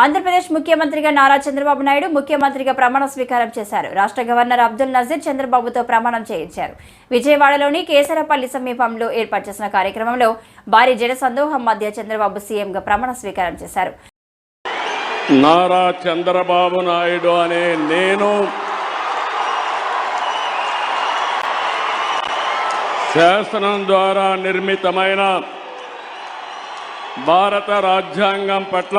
ఆంధ్రప్రదేశ్ ముఖ్యమంత్రిగా నారా చంద్రబాబు నాయుడు ముఖ్యమంత్రిగా ప్రమాణ స్వీకారం చేశారు. రాష్ట్ర గవర్నర్ అబ్దుల్ నజీర్ చంద్రబాబుతో ప్రమాణం చేయించారు. విజయవాడలోని కేసరపల్లి సమీపంలో ఏర్పాటు చేసిన కార్యక్రమంలో భారీ జన సందోహం మధ్య చంద్రబాబు సీఎంగా ప్రమాణ స్వీకారం చేశారు. నారా చంద్రబాబు నాయుడు అనే నేను శాసనం ద్వారా నిర్మితమైన భారత రాజ్యాంగం పట్ల